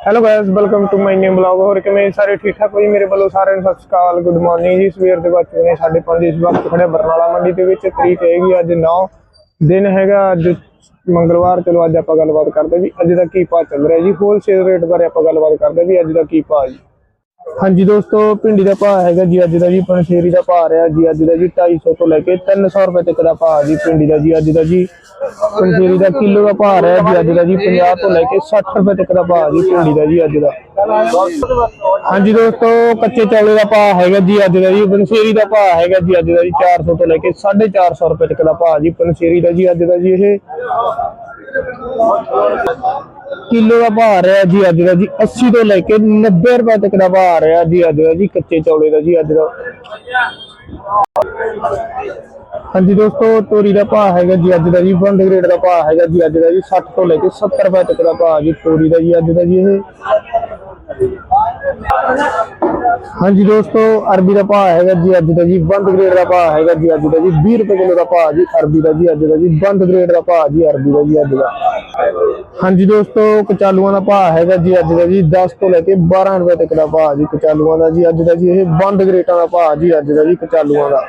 Hello guys welcome to my new blog ਹੋਰ ਕਿਵੇਂ ਸਾਰੇ ਠੀਕ ਠਾਕ ਹੋ ਜੀ? ਮੇਰੇ ਵੱਲੋਂ ਸਾਰਿਆਂ ਨੂੰ ਸਤਿ ਸ਼੍ਰੀ ਅਕਾਲ ਗੁੱਡ ਮਾਰਨਿੰਗ ਜੀ। ਸਵੇਰ ਦੇ ਬੱਚੇ ਨੇ 5:30 ਇਸ ਵਕਤ ਖੜੇ ਬਰਨਾਲਾ ਮੰਡੀ ਦੇ ਵਿੱਚ। ਤਰੀਕ ਹੈਗੀ ਅੱਜ 9 ਦਿਨ ਹੈਗਾ ਅੱਜ ਮੰਗਲਵਾਰ। ਚਲੋ ਅੱਜ ਆਪਾਂ ਗੱਲਬਾਤ ਕਰਦੇ ਵੀ ਅੱਜ ਦਾ ਕੀ ਭਾਅ ਚੱਲ ਰਿਹਾ ਜੀ? ਹੋਲਸੇਲ ਰੇਟ ਬਾਰੇ ਆਪਾਂ ਗੱਲਬਾਤ ਕਰਦੇ ਵੀ ਅੱਜ ਦਾ ਕੀ ਭਾਅ ਜੀ? ਹਾਂਜੀ ਦੋਸਤੋ, ਭਿੰਡੀ ਦਾ ਭਾਅ ਹੈਗਾ ਜੀ ਅੱਜ ਦਾ ਜੀ ਪਨਸ਼ੇਰੀ ਦਾ ਭਾਅ ਰਿਹਾ ਜੀ, ਅੱਜ ਦਾ ਜੀ 250 ਤੋਂ ਲੈ ਕੇ 300 ਰੁਪਏ ਤੱਕ ਦਾ ਭਾਅ ਜੀ ਭਿੰਡੀ ਦਾ ਜੀ, ਅੱਜ ਦਾ ਜੀ ਪਨਸ਼ੇਰੀ ਦਾ ਕਿਲੋ ਦਾ ਭਾਅ ਰਿਹਾ ਜੀ, ਅੱਜ ਦਾ ਜੀ 50 ਤੋਂ ਲੈ ਕੇ 60 ਰੁਪਏ ਤੱਕ ਦਾ ਭਾਅ ਜੀ ਭਿੰਡੀ ਦਾ ਜੀ, ਅੱਜ ਦਾ। ਹਾਂਜੀ ਦੋਸਤੋ, ਕੱਚੇ ਚੌਲੇ ਦਾ ਭਾਅ ਹੈਗਾ ਜੀ, ਅੱਜ ਦਾ ਜੀ ਪਨਸ਼ੇਰੀ ਦਾ ਭਾਅ ਹੈਗਾ ਜੀ, ਅੱਜ ਦਾ ਜੀ 400 ਤੋਂ ਲੈ ਕੇ 450 ਰੁਪਏ ਤੱਕ ਦਾ ਭਾਅ ਜੀ ਪਨਸ਼ੇਰੀ ਦਾ ਜੀ, ਅੱਜ ਦਾ ਜੀ ਇਹ ਕਿਲੋ ਦਾ ਭਾਅ ਰਿਹਾ ਜੀ ਅੱਜ ਦਾ ਜੀ 80 ਤੋਂ ਲੈ ਕੇ 90 ਰੁਪਏ ਤੱਕ ਦਾ ਭਾਅ ਰਿਹਾ ਜੀ ਅੱਜ ਦਾ ਜੀ, ਕੱਚੇ ਚੌਲੇ ਦਾ ਜੀ ਅੱਜ ਦਾ। ਹਾਂਜੀ ਦੋਸਤੋ, ਤੋਰੀ ਦਾ ਭਾਅ ਹੈਗਾ ਜੀ ਅੱਜ ਦਾ ਜੀ ਬੰਦ ਗ੍ਰੇਡ ਦਾ ਭਾਅ ਹੈਗਾ ਜੀ ਅੱਜ ਦਾ ਜੀ 60 ਤੋਂ ਲੈ ਕੇ 70 ਰੁਪਏ ਤੱਕ ਦਾ ਭਾਅ ਜੀ ਤੋਰੀ ਦਾ ਜੀ ਅੱਜ ਦਾ ਜੀ ਇਹ। ਹਾਂਜੀ ਦੋਸਤੋ, ਅਰਬੀ ਦਾ ਭਾਅ ਹੈਗਾ ਜੀ ਅੱਜ ਦਾ ਜੀ, ਬੰਦ ਗ੍ਰੇਡ ਦਾ ਭਾਅ ਹੈਗਾ ਜੀ ਅੱਜ ਦਾ ਜੀ 20 ਰੁਪਏ ਕਿਲੋ ਦਾ ਭਾਅ ਜੀ ਅਰਬੀ ਦਾ ਜੀ, ਅੱਜ ਦਾ ਜੀ, ਬੰਦ ਗ੍ਰੇਡ ਦਾ ਭਾਅ ਜੀ ਅਰਬੀ ਦਾ ਜੀ ਅੱਜ ਦਾ। ਹਾਂਜੀ ਦੋਸਤੋ, ਕਚਾਲੂਆਂ ਦਾ ਭਾਅ ਹੈਗਾ ਜੀ ਅੱਜ ਦਾ ਜੀ 10 ਤੋਂ ਲੈ ਕੇ 12 ਰੁਪਏ ਤੱਕ ਦਾ ਭਾਅ ਜੀ ਕਚਾਲੂਆਂ ਦਾ ਜੀ, ਅੱਜ ਦਾ ਜੀ ਇਹ ਬੰਦ ਗ੍ਰੇਟਾਂ ਦਾ ਭਾਅ ਜੀ ਅੱਜ ਦਾ ਜੀ ਕਚਾਲੂਆਂ ਦਾ।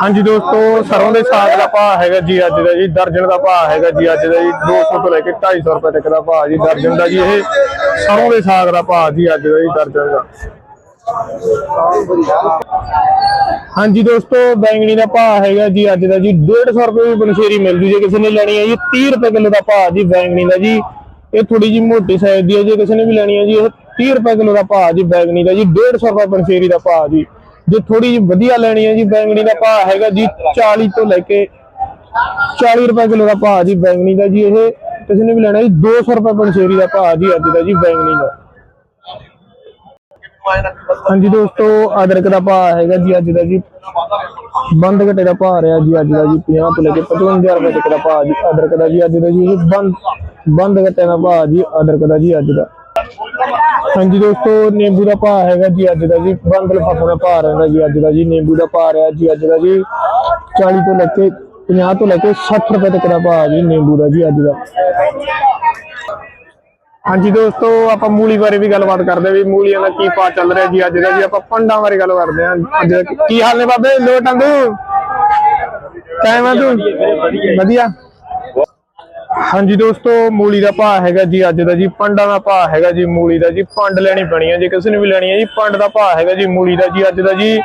ਹਾਂਜੀ ਦੋਸਤੋ ਸਰੋਂ ਦੇ ਸਾਗ ਦਾ ਭਾਅ ਹੈਗਾ ਜੀ ਅੱਜ ਦਾ ਜੀ, ਦਰਜਨ ਦਾ ਭਾਅ ਹੈਗਾ ਜੀ ਅੱਜ ਦਾ ਜੀ 200 ਤੋਂ ਲੈ ਕੇ 250 ਰੁਪਏ ਤੱਕ ਦਾ ਭਾਅ ਜੀ, ਦਰਜਨ ਦਾ ਜੀ, ਇਹ ਸਰੋਂ ਦੇ ਸਾਗ ਦਾ ਭਾਅ ਜੀ ਅੱਜ ਦਾ ਜੀ, ਦਰਜਨ ਦਾ। ਹਾਂਜੀ ਦੋਸਤੋ, ਬੈਂਗਣੀ ਦਾ ਭਾਅ ਹੈਗਾ ਜੀ ਅੱਜ ਦਾ ਜੀ 150 ਰੁਪਏ ਦੀ ਬਨਸ਼ੇਰੀ ਮਿਲ ਜੂ ਜੇ ਕਿਸੇ ਨੇ ਲੈਣੀ ਹੈ ਜੀ 30 ਰੁਪਏ ਕਿਲੋ ਦਾ ਭਾਅ ਜੀ ਬੈਂਗਣੀ ਦਾ ਜੀ। ਇਹ ਥੋੜੀ ਜੀ ਮੋਟੀ ਸਾਈਜ਼ ਦੀ ਹੈ, ਜੇ ਕਿਸੇ ਨੇ ਵੀ ਲੈਣੀ ਹੈ ਜੀ, ਇਹ 30 ਰੁਪਏ ਕਿਲੋ ਦਾ ਭਾਅ ਜੀ ਬੈਂਗਣੀ ਦਾ ਜੀ 150 ਰੁਪਏ ਬਨਸ਼ੇਰੀ ਦਾ ਭਾਅ ਜੀ। ਜੇ ਥੋੜੀ ਜੀ ਵਧੀਆ ਲੈਣੀ ਹੈ ਜੀ, ਬੈਂਗਣੀ ਦਾ ਭਾਅ ਹੈਗਾ ਜੀ 40 ਤੋਂ ਲੈ ਕੇ 40 ਰੁਪਏ ਕਿਲੋ ਦਾ ਭਾਅ ਜੀ ਬੈਂਗਣੀ ਦਾ ਜੀ ਇਹ। ਕਿਸੇ ਨੇ ਵੀ ਲੈਣਾ ਜੀ 200 ਰੁਪਏ ਬਨਸ਼ੇਰੀ ਦਾ ਭਾਅ ਜੀ ਅੱਜ ਦਾ ਜੀ ਬੈਂਗਣੀ ਦਾ। ਹਾਂਜੀ ਦੋਸਤੋ, ਅਦਰਕ ਦਾ ਭਾਅ ਹੈਗਾ ਜੀ ਅੱਜ ਦਾ ਜੀ। ਬੰਦ ਘਟੇ ਦਾ ਭਾਅ ਰਿਹਾ ਜੀ ਅੱਜ ਦਾ ਜੀ 50 ਤੋਂ ਲੈ ਕੇ 55 ਰੁਪਏ ਤੱਕ ਦਾ ਭਾਅ ਜੀ ਅਦਰਕ ਦਾ ਜੀ ਅੱਜ ਦਾ ਜੀ ਬੰਦ ਬੰਦ ਘਟੇ ਦਾ ਭਾਅ ਜੀ ਅਦਰਕ ਦਾ ਜੀ ਅੱਜ ਦਾ। ਹਾਂਜੀ ਦੋਸਤੋ, ਨਿੰਬੂ ਦਾ ਭਾਅ ਹੈਗਾ ਜੀ ਅੱਜ ਦਾ ਜੀ। ਬੰਦ ਲਫਾਫੇ ਦਾ ਭਾਅ ਰਹਿੰਦਾ ਜੀ ਅੱਜ ਦਾ ਜੀ। ਨਿੰਬੂ ਦਾ ਭਾਅ ਰਿਹਾ ਜੀ ਅੱਜ ਦਾ ਜੀ 40 ਤੋਂ ਲੈ ਕੇ 50 ਤੋਂ ਲੈ ਕੇ 60 ਰੁਪਏ ਤੱਕ ਦਾ ਭਾਅ ਜੀ ਨਿੰਬੂ ਦਾ ਜੀ ਅੱਜ ਦਾ। ਹਾਂਜੀ ਦੋਸਤੋ, ਆਪਾਂ ਮੂਲੀ ਬਾਰੇ ਵੀ ਗੱਲਬਾਤ ਕਰਦੇ ਵੀ ਮੂਲੀਆਂ ਦਾ ਕੀ ਭਾਅ ਚੱਲ ਰਿਹਾ ਜੀ ਅੱਜ ਦਾ ਜੀ। ਆਪਾਂ ਪੰਡਾਂ ਬਾਰੇ ਗੱਲ ਕਰਦੇ ਹਾਂ। ਅੱਜ ਕੀ- ਹਾਲ ਨੇ ਬਾਬੇ? ਲੋ ਟੰਦੂ ਕਾਇਮ ਆ ਤੂੰ? ਵਧੀਆ। ਹਾਂਜੀ ਦੋਸਤੋ, ਮੂਲੀ ਦਾ ਭਾਅ ਹੈਗਾ ਜੀ ਅੱਜ ਦਾ ਜੀ, ਪੰਡਾਂ ਦਾ ਭਾਅ ਹੈਗਾ ਜੀ, ਮੂਲੀ ਦਾ ਜੀ, ਪੰਡ ਲੈਣੀ ਪੈਣੀ ਹੈ ਜੇ ਕਿਸੇ ਨੇ ਵੀ ਲੈਣੀ ਹੈ ਜੀ, ਪੰਡ ਦਾ ਭਾਅ ਹੈਗਾ ਜੀ, ਮੂਲੀ ਦਾ ਜੀ, ਅੱਜ ਦਾ ਜੀ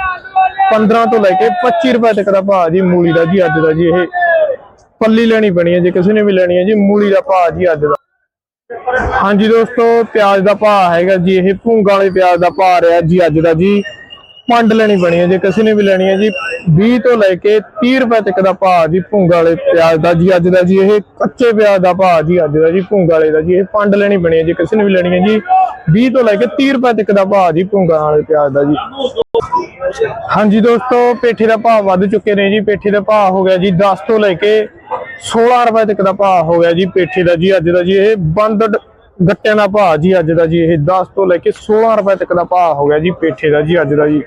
15 ਤੋਂ ਲੈ ਕੇ 25 ਰੁਪਏ ਤੱਕ ਦਾ ਭਾਅ ਜੀ, ਮੂਲੀ ਦਾ ਜੀ, ਅੱਜ ਦਾ ਜੀ, ਇਹ ਪੱਲੀ ਲੈਣੀ ਪੈਣੀ ਹੈ ਜੇ ਕਿਸੇ ਨੇ ਵੀ ਲੈਣੀ ਹੈ ਜੀ, ਮੂਲੀ ਦਾ ਭਾਅ ਜੀ, ਅੱਜ ਦਾ। ਹਾਂਜੀ ਦੋਸਤੋ, ਪਿਆਜ਼ ਦਾ ਭਾਅ ਹੈਗਾ ਜੀ, ਇਹ ਭੂੰਗਾ ਵਾਲੇ ਪਿਆਜ਼ ਦਾ ਭਾਅ ਰਿਹਾ ਜੀ, ਅੱਜ ਦਾ ਜੀ ਪੰਡ ਲੈਣੀ ਬਣੀ ਹੈ, ਜੇ ਕਿਸੇ ਨੇ ਵੀ ਲੈਣੀ ਹੈ ਜੀ 20 ਤੋਂ ਲੈ ਕੇ 30 ਰੁਪਏ ਤੱਕ ਦਾ ਭਾਅ ਜੀ, ਭੂੰਗਾ ਵਾਲੇ ਪਿਆਜ਼ ਦਾ ਜੀ, ਅੱਜ ਦਾ ਜੀ, ਇਹ ਕੱਚੇ ਪਿਆਜ਼ ਦਾ ਭਾਅ ਜੀ, ਅੱਜ ਦਾ ਜੀ, ਭੂੰਗਾ ਵਾਲੇ ਦਾ ਜੀ, ਇਹ ਪੰਡ ਲੈਣੀ ਬਣੀ ਹੈ, ਜੇ ਕਿਸੇ ਨੇ ਵੀ ਲੈਣੀ ਹੈ ਜੀ 20 ਤੋਂ ਲੈ ਕੇ 30 ਰੁਪਏ ਤੱਕ ਦਾ ਭਾਅ ਜੀ, ਭੂੰਗਾ ਵਾਲੇ ਪਿਆਜ਼ ਦਾ ਜੀ। ਹਾਂਜੀ ਦੋਸਤੋ, ਪੇਠੇ ਦਾ ਭਾਅ ਵੱਧ ਚੁੱਕੇ ਨੇ ਜੀ, ਪੇਠੇ ਦਾ ਭਾਅ ਹੋ ਗਿਆ ਜੀ 10 ਤੋਂ ਲੈ ਕੇ 16 ਰੁਪਏ ਤੱਕ ਦਾ ਭਾਅ ਹੋ ਗਿਆ ਜੀ, ਪੇਠੇ ਦਾ ਜੀ, ਅੱਜ ਦਾ ਜੀ, ਇਹ ਬੰਦ ਗੱਟਿਆਂ ਦਾ ਭਾਅ ਜੀ ਅੱਜ ਦਾ ਜੀ, ਇਹ 10 ਤੋਂ ਲੈ ਕੇ 16 ਰੁਪਏ ਤੱਕ ਦਾ ਭਾਅ ਹੋ ਗਿਆ ਜੀ ਪੇਠੇ ਦਾ ਜੀ ਅੱਜ ਦਾ ਜੀ।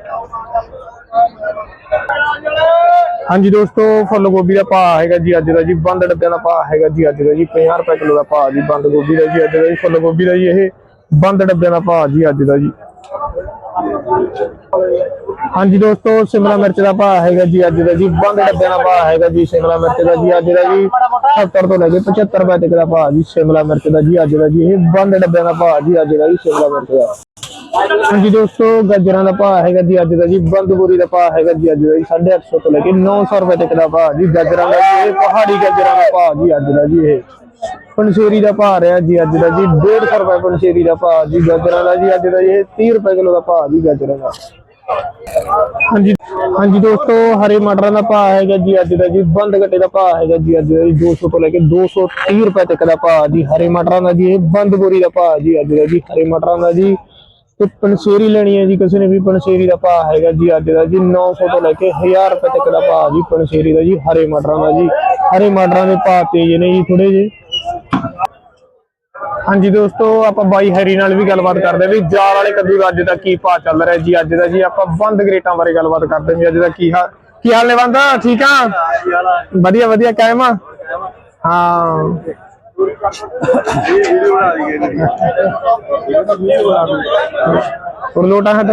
ਹਾਂਜੀ ਦੋਸਤੋ, ਫੁੱਲ ਗੋਭੀ ਦਾ ਭਾਅ ਹੈਗਾ ਜੀ ਅੱਜ ਦਾ ਜੀ, ਬੰਦ ਡੱਬਿਆਂ ਦਾ ਭਾਅ ਹੈਗਾ ਜੀ ਅੱਜ ਦਾ ਜੀ 50 ਰੁਪਏ ਕਿਲੋ ਦਾ ਭਾਅ ਜੀ, ਬੰਦ ਗੋਭੀ ਦਾ ਜੀ ਅੱਜ ਦਾ ਜੀ, ਫੁੱਲ ਗੋਭੀ ਦਾ ਜੀ ਇਹ ਬੰਦ ਡੱਬਿਆਂ ਦਾ ਭਾਅ ਜੀ ਅੱਜ ਦਾ ਜੀ। ਹਾਂਜੀ ਦੋਸਤੋ, ਸ਼ਿਮਲਾ ਮਿਰਚ ਦਾ ਭਾਅ ਹੈਗਾ ਜੀ ਅੱਜ ਦਾ ਜੀ, ਬੰਦ ਡੱਬਿਆਂ ਦਾ ਭਾਅ ਹੈਗਾ ਜੀ ਸ਼ਿਮਲਾ ਮਿਰਚ ਦਾ ਜੀ, ਅੱਜ ਦਾ ਜੀ 70 ਤੋਂ ਲੈ ਕੇ 75 ਰੁਪਏ ਤੱਕ ਦਾ ਭਾਅ ਜੀ ਸ਼ਿਮਲਾ ਮਿਰਚ ਦਾ ਜੀ, ਅੱਜ ਦਾ ਜੀ, ਇਹ ਬੰਦ ਡੱਬਿਆਂ ਦਾ ਭਾਅ ਜੀ, ਅੱਜ ਦਾ ਜੀ ਸ਼ਿਮਲਾ ਮਿਰਚ ਦਾ। ਹਾਂਜੀ ਦੋਸਤੋ, ਗਾਜਰਾਂ ਦਾ ਭਾਅ ਹੈਗਾ ਜੀ, ਅੱਜ ਦਾ ਜੀ ਬੰਦ ਬੋਰੀ ਦਾ ਭਾਅ ਹੈਗਾ ਜੀ, ਅੱਜ ਦਾ ਜੀ 850 ਤੋਂ ਲੈ ਕੇ 900 ਰੁਪਏ ਤੱਕ ਦਾ ਭਾਅ ਜੀ, ਗਾਜਰਾਂ ਦਾ ਜੀ, ਇਹ ਪਹਾੜੀ ਗਾਜਰਾਂ ਦਾ ਭਾਅ ਜੀ, ਅੱਜ ਦਾ ਜੀ, ਇਹ। ਪਨਸ਼ੇਰੀ ਦਾ ਭਾਅ ਰਿਹਾ ਜੀ ਅੱਜ ਦਾ ਜੀ 150 ਰੁਪਏ ਪੰਸ਼ੇਰੀ ਦਾ ਭਾਅ ਜੀ, ਗਾਜਰਾਂ ਦਾ ਜੀ, ਅੱਜ ਦਾ ਜੀ ਇਹ 30 ਰੁਪਏ ਕਿਲੋ ਦਾ ਭਾਅ ਜੀ ਗਾਜਰਾਂ ਦਾ। ਹਾਂਜੀ ਹਾਂਜੀ ਦੋਸਤੋ, ਹਰੇ ਮਟਰਾਂ ਦਾ ਭਾਅ ਹੈਗਾ ਜੀ ਅੱਜ ਦਾ ਜੀ, ਬੰਦ ਗੱਟੇ ਦਾ ਭਾਅ ਹੈਗਾ ਜੀ ਅੱਜ ਦਾ ਜੀ 200 ਤੋਂ ਲੈ ਕੇ 230 ਰੁਪਏ ਤੱਕ ਦਾ ਭਾਅ ਜੀ, ਹਰੇ ਮਟਰਾਂ ਦਾ ਜੀ, ਇਹ ਬੰਦ ਬੋਰੀ ਦਾ ਭਾਅ ਜੀ ਅੱਜ ਦਾ ਜੀ, ਹਰੇ ਮਟਰਾਂ ਦਾ ਜੀ। ਤੇ ਪਨਸੇਰੀ ਲੈਣੀ ਹੈ ਜੀ, ਕਿਸੇ ਨੇ ਵੀ ਪਨਸੇਰੀ ਦਾ ਭਾਅ ਹੈਗਾ ਜੀ ਅੱਜ ਦਾ ਜੀ 900 ਤੋਂ ਲੈ ਕੇ 1000 ਰੁਪਏ ਤੱਕ ਦਾ ਭਾਅ ਜੀ ਪਨਸੇਰੀ ਦਾ ਜੀ, ਹਰੇ ਮਟਰਾਂ ਦਾ ਜੀ। ਹਰੇ ਮਟਰਾਂ ਦੇ ਭਾਅ ਤੇਜ਼ ਨੇ ਜੀ ਥੋੜੇ ਜਿਹੇ। ਹਾਂਜੀ ਦੋਸਤੋ, ਆਪਾਂ ਬਾਈ ਹੈਰੀ ਨਾਲ ਵੀ ਗੱਲਬਾਤ ਕਰਦੇ ਵੀ ਜਾਰ ਵਾਲੇ ਕੱਦੂ ਦਾ ਅੱਜ ਦਾ ਕੀ ਭਾਅ ਚੱਲ ਰਿਹਾ ਜੀ, ਅੱਜ ਦਾ ਜੀ ਆਪਾਂ ਬੰਦ ਗ੍ਰੇਟਾਂ ਬਾਰੇ ਗੱਲਬਾਤ ਕਰਦੇ ਵੀ ਅੱਜ ਦਾ ਕੀ ਹਾਲ ਕੀ ਹਾਲ ਨੇ ਬੰਦਾ? ਠੀਕ ਆ? ਵਧੀਆ ਵਧੀਆ, ਕਾਇਮ ਆ? ਹਾਂ। ਹੋਰ ਲੋਟਾ ਹਟ?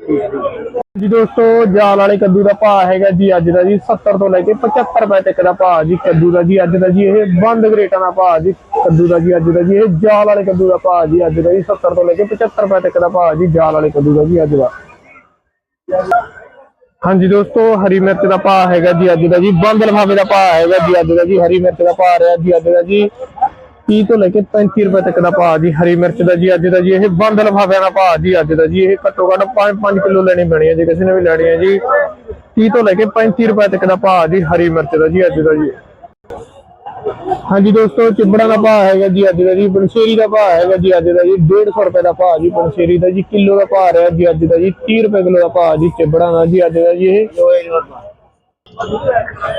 ਜੀ ਦੋਸਤੋ, ਜਾਲ ਵਾਲੇ ਕੱਦੂ ਦਾ ਭਾਅ ਹੈਗਾ ਜੀ ਅੱਜ ਦਾ ਜੀ 70 ਤੋਂ ਲੈ ਕੇ 75 ਰੁਪਏ ਤੱਕ ਦਾ ਭਾਅ ਜੀ ਕੱਦੂ ਦਾ ਜੀ। ਅੱਜ ਦਾ ਜੀ ਇਹ ਬੰਦ ਗਰੇਟਾਂ ਦਾ ਭਾਅ ਜੀ ਕੱਦੂ ਦਾ ਜੀ, ਅੱਜ ਦਾ ਜੀ ਇਹ ਜਾਲ ਵਾਲੇ ਕੱਦੂ ਦਾ ਭਾਅ ਜੀ। ਅੱਜ ਦਾ ਜੀ 70 ਤੋਂ ਲੈ ਕੇ 75 ਰੁਪਏ ਤੱਕ ਦਾ ਭਾਅ ਜੀ ਜਾਲ ਵਾਲੇ ਕੱਦੂ ਦਾ ਜੀ ਅੱਜ ਦਾ। ਹਾਂਜੀ ਦੋਸਤੋ, ਹਰੀ ਮਿਰਚ ਦਾ ਭਾਅ ਹੈਗਾ ਜੀ ਅੱਜ ਦਾ ਜੀ। ਬੰਦ ਲਫਾਫੇ ਦਾ ਭਾਅ ਹੈਗਾ ਜੀ ਅੱਜ ਦਾ ਜੀ। ਹਰੀ ਮਿਰਚ ਦਾ ਭਾਅ ਰਿਹਾ ਜੀ ਅੱਜ ਦਾ ਜੀ 30 ਤੋਂ ਲੈ ਕੇ 35 ਰੁਪਏ ਤੱਕ ਦਾ ਭਾਅ ਜੀ ਹਰੀ ਮਿਰਚ ਦਾ ਜੀ ਅੱਜ ਦਾ ਜੀ ਇਹ ਬੰਦ ਲਫਾਫਿਆਂ ਦਾ ਭਾਅ ਜੀ ਅੱਜ ਦਾ ਜੀ ਇਹ ਘੱਟੋ ਘੱਟ 5-5 ਕਿਲੋ ਲੈਣੀ ਪੈਣੀ ਹੈ ਜੇ ਕਿਸੇ ਨੇ ਵੀ ਲੈਣੀ ਹੈ ਜੀ 30 ਤੋਂ ਲੈ ਕੇ 35 ਰੁਪਏ ਤੱਕ ਦਾ ਭਾਅ ਜੀ ਹਰੀ ਮਿਰਚ ਦਾ ਜੀ ਅੱਜ ਦਾ ਜੀ ਹਾਂਜੀ ਦੋਸਤੋ ਚਿਬੜਾ ਦਾ ਭਾਅ ਹੈਗਾ ਜੀ ਅੱਜ ਦਾ ਜੀ ਬਨਸੇਰੀ ਦਾ ਭਾਅ ਹੈਗਾ ਜੀ ਅੱਜ ਦਾ ਜੀ 150 ਰੁਪਏ ਦਾ ਭਾਅ ਜੀ ਬਨਸੇਰੀ ਦਾ ਜੀ ਕਿਲੋ ਦਾ ਭਾਅ ਰਿਹਾ ਜੀ ਅੱਜ ਦਾ ਜੀ 30 ਰੁਪਏ ਕਿਲੋ ਦਾ ਭਾਅ ਜੀ ਚਿਬੜਾ ਦਾ ਜੀ ਅੱਜ ਦਾ ਜੀ ਇਹ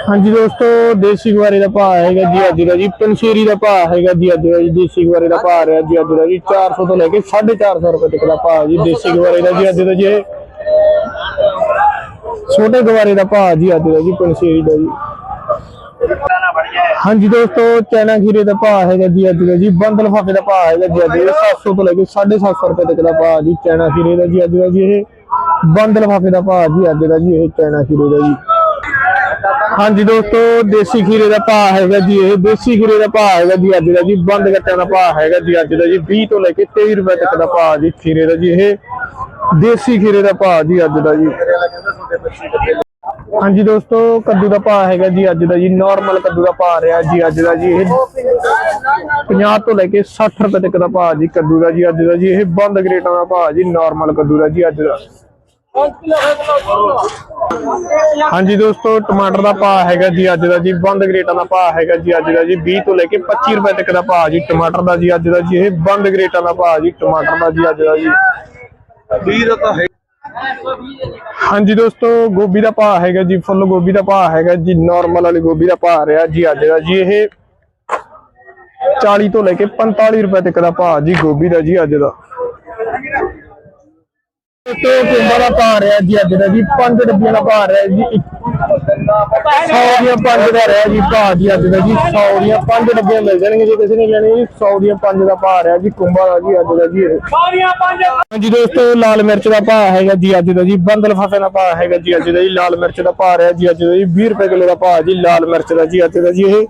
ਹਾਂਜੀ ਦੋਸਤੋ, ਦੇਸੀ ਗੁਆਰੇ ਦਾ ਭਾਅ ਹੈਗਾ ਜੀ ਅੱਜ ਦਾ ਜੀ ਪੰਸ਼ੇਰੀ ਦਾ ਭਾਅ ਹੈਗਾ ਜੀ ਅੱਜ ਦਾ ਜੀ, ਦੇਸੀ ਗੁਆਰੇ ਦਾ ਭਾਅ ਰਿਹਾ ਜੀ ਅੱਜ ਦਾ ਜੀ 400 ਤੋਂ ਲੈ ਕੇ 450 ਰੁਪਏ ਤੱਕ ਦਾ ਭਾਅ ਜੀ, ਦੇਸੀ ਗੁਆਰੇ ਦਾ ਜੀ ਅੱਜ ਦਾ ਜੀ ਛੋਟੇ ਗੁਆਰੇ ਦਾ ਭਾਅ ਜੀ ਅੱਜ ਦਾ ਜੀ ਪੰਸ਼ੇਰੀ ਦਾ ਜੀ। ਹਾਂਜੀ ਦੋਸਤੋ, ਚੈਨਾ ਖੀਰੇ ਦਾ ਭਾਅ ਹੈਗਾ ਜੀ ਅੱਜ ਦਾ ਜੀ, ਬੰਦ ਲਫਾਫੇ ਦਾ ਭਾਅ ਹੈਗਾ ਜੀ ਅੱਜ ਦਾ 700 ਤੋਂ ਲੈ ਕੇ 750 ਰੁਪਏ ਤੱਕ ਦਾ ਭਾਅ ਜੀ, ਚੈਨਾ ਖੀਰੇ ਦਾ ਜੀ ਅੱਜ ਦਾ ਜੀ, ਇਹ ਬੰਦ ਲਫਾਫੇ ਦਾ ਭਾਅ ਜੀ ਅੱਜ ਦਾ ਜੀ, ਇਹ ਚੈਨਾ ਖੀਰੇ ਦਾ ਜੀ। ਹਾਂਜੀ ਦੋਸਤੋ, ਦੇਸੀ ਖੀਰੇ ਦਾ ਭਾਅ ਹੈਗਾ ਜੀ ਇਹ। ਦੇਸੀ ਖੀਰੇ ਦਾ ਭਾਅ ਹੈਗਾ ਜੀ ਅੱਜ ਦਾ ਜੀ, ਬੰਦ ਗੱਟਿਆਂ ਦਾ ਭਾਅ ਹੈਗਾ ਜੀ ਅੱਜ ਦਾ ਜੀ 20 ਤੋਂ ਲੈ ਕੇ 23 ਰੁਪਏ ਤੱਕ ਦਾ ਭਾਅ ਜੀ ਖੀਰੇ ਦਾ ਜੀ ਇਹ। ਦੇਸੀ ਖੀਰੇ ਦਾ ਭਾਅ ਜੀ ਅੱਜ ਦਾ ਜੀ। ਹਾਂਜੀ ਦੋਸਤੋ, ਕੱਦੂ ਦਾ ਭਾਅ ਹੈਗਾ ਜੀ ਅੱਜ ਦਾ ਜੀ ਨਾਰਮਲ ਕੱਦੂ ਦਾ ਭਾਅ ਰਿਹਾ ਜੀ ਅੱਜ ਦਾ ਜੀ ਇਹ। 50 ਤੋਂ ਲੈ ਕੇ 60 ਰੁਪਏ ਤੱਕ ਦਾ ਭਾਅ ਜੀ ਕੱਦੂ ਦਾ ਜੀ ਅੱਜ ਦਾ ਜੀ ਇਹ। ਬੰਦ ਗ੍ਰੇਟਾਂ ਦਾ ਭਾਅ ਜੀ ਨਾਰਮਲ ਕੱਦੂ ਦਾ ਜੀ ਅੱਜ ਦਾ। ਹਾਂਜੀ ਦੋਸਤੋ ਟਮਾਟਰ ਦਾ ਭਾਅ ਹੈਗਾ ਜੀ ਅੱਜ ਦਾ ਜੀ ਬੰਦ ਗ੍ਰੇਟਾਂ ਦਾ ਭਾਅ ਹੈਗਾ ਜੀ ਅੱਜ ਦਾ ਜੀ 20 ਤੋਂ ਲੈ ਕੇ 25 ਰੁਪਏ ਤੱਕ ਦਾ ਭਾਅ ਜੀ ਟਮਾਟਰ ਦਾ ਜੀ ਅੱਜ ਦਾ ਜੀ ਇਹ ਬੰਦ ਗ੍ਰੇਟਾਂ ਦਾ ਭਾਅ ਜੀ ਟਮਾਟਰ ਦਾ ਜੀ ਅੱਜ ਦਾ ਜੀ। ਵੀਰ ਤਾਂ ਹੈ। ਹਾਂਜੀ ਦੋਸਤੋ ਗੋਭੀ ਦਾ ਭਾਅ ਹੈਗਾ ਜੀ ਫੁੱਲ ਗੋਭੀ ਦਾ ਭਾਅ ਹੈਗਾ ਜੀ ਨਾਰਮਲ ਵਾਲੀ ਗੋਭੀ ਦਾ ਭਾਅ ਰਿਹਾ ਜੀ ਅੱਜ ਦਾ ਜੀ ਇਹ 40 ਤੋਂ ਲੈ ਕੇ 45 ਰੁਪਏ ਤੱਕ ਦਾ ਭਾਅ ਜੀ ਗੋਭੀ ਦਾ ਜੀ ਅੱਜ ਦਾ। ਦੋਸਤੋ ਕਿੰਨਾ ਦਾ ਭਾਅ ਰਿਹਾ ਜੀ ਅੱਜ ਦਾ ਜੀ 5 ਡੱਬੀਆਂ ਦਾ ਭਾਅ ਰਿਹਾ ਜੀ 100 ਦੀਆਂ 5 ਦਾ ਰਿਹਾ ਜੀ ਭਾਅ ਜੀ ਅੱਜ ਦਾ ਜੀ 100 ਦੀਆਂ 5 ਡੱਬੀਆਂ ਮਿਲ ਜਾਣਗੀਆਂ ਜੇ ਕਿਸੇ ਨੇ ਲੈਣੀ ਜੀ 100 ਦੀਆਂ 5 ਦਾ ਭਾਅ ਰਿਹਾ ਜੀ ਕੁੰਭਾ ਦਾ ਜੀ ਅੱਜ ਦਾ ਜੀ ਇਹ। ਹਾਂਜੀ ਦੋਸਤੋ ਲਾਲ ਮਿਰਚ ਦਾ ਭਾਅ ਹੈਗਾ ਜੀ ਅੱਜ ਦਾ ਜੀ ਬੰਦ ਲਫਾਫੇ ਦਾ ਭਾਅ ਹੈਗਾ ਜੀ ਅੱਜ ਦਾ ਜੀ ਲਾਲ ਮਿਰਚ ਦਾ ਭਾਅ ਰਿਹਾ ਜੀ ਅੱਜ ਦਾ ਜੀ 20 ਰੁਪਏ ਕਿਲੋ ਦਾ ਭਾਅ ਜੀ ਲਾਲ ਮਿਰਚ ਦਾ ਜੀ ਅੱਜ ਦਾ ਜੀ ਇਹ।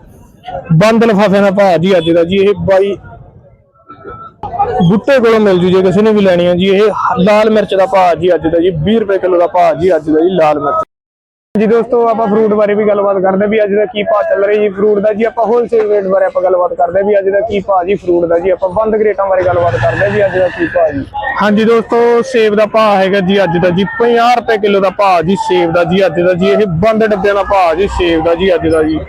ਬੰਦ ਲਫਾਫੇ ਦਾ ਭਾਅ ਜੀ ਅੱਜ ਦਾ ਜੀ ਇਹ 22 ਬੁੱਟੇ ਕੋਲੋਂ ਮਿਲ ਜੂ, ਜੇ ਕਿਸੇ ਨੇ ਵੀ ਲੈਣੀ ਹੈ ਜੀ, ਇਹ ਲਾਲ ਮਿਰਚ ਦਾ ਭਾਅ ਜੀ ਅੱਜ ਦਾ ਜੀ 20 ਰੁਪਏ ਕਿਲੋ ਦਾ ਭਾਅ ਜੀ ਅੱਜ ਦਾ ਜੀ ਲਾਲ ਮਿਰਚ। ਜੀ ਦੋਸਤੋ, ਆਪਾਂ ਫਰੂਟ ਬਾਰੇ ਵੀ ਗੱਲਬਾਤ ਕਰਦੇ ਵੀ ਅੱਜ ਦਾ ਕੀ ਭਾਅ ਚੱਲ ਰਿਹਾ ਜੀ ਫਰੂਟ ਦਾ ਜੀ ਆਪਾਂ ਹੋਲਸੇਲ ਰੇਟ ਬਾਰੇ ਆਪਾਂ ਗੱਲਬਾਤ ਕਰਦੇ ਵੀ ਅੱਜ ਦਾ ਕੀ ਭਾਅ ਜੀ ਫਰੂਟ ਦਾ ਜੀ, ਆਪਾਂ ਬੰਦ ਗ੍ਰੇਟਾਂ ਬਾਰੇ ਗੱਲਬਾਤ ਕਰਦੇ ਵੀ ਅੱਜ ਦਾ ਕੀ ਭਾਅ ਜੀ। ਹਾਂਜੀ ਦੋਸਤੋ, ਸੇਬ ਦਾ ਭਾਅ ਹੈਗਾ ਜੀ ਅੱਜ ਦਾ ਜੀ 50 ਰੁਪਏ ਕਿਲੋ ਦਾ ਭਾਅ ਜੀ ਸੇਬ ਦਾ ਜੀ ਅੱਜ ਦਾ ਜੀ, ਇਹ ਬੰਦ ਡੱਬਿਆਂ ਦਾ ਭਾਅ ਜੀ ਸੇਬ ਦਾ ਜੀ ਅੱਜ ਦਾ ਜੀ।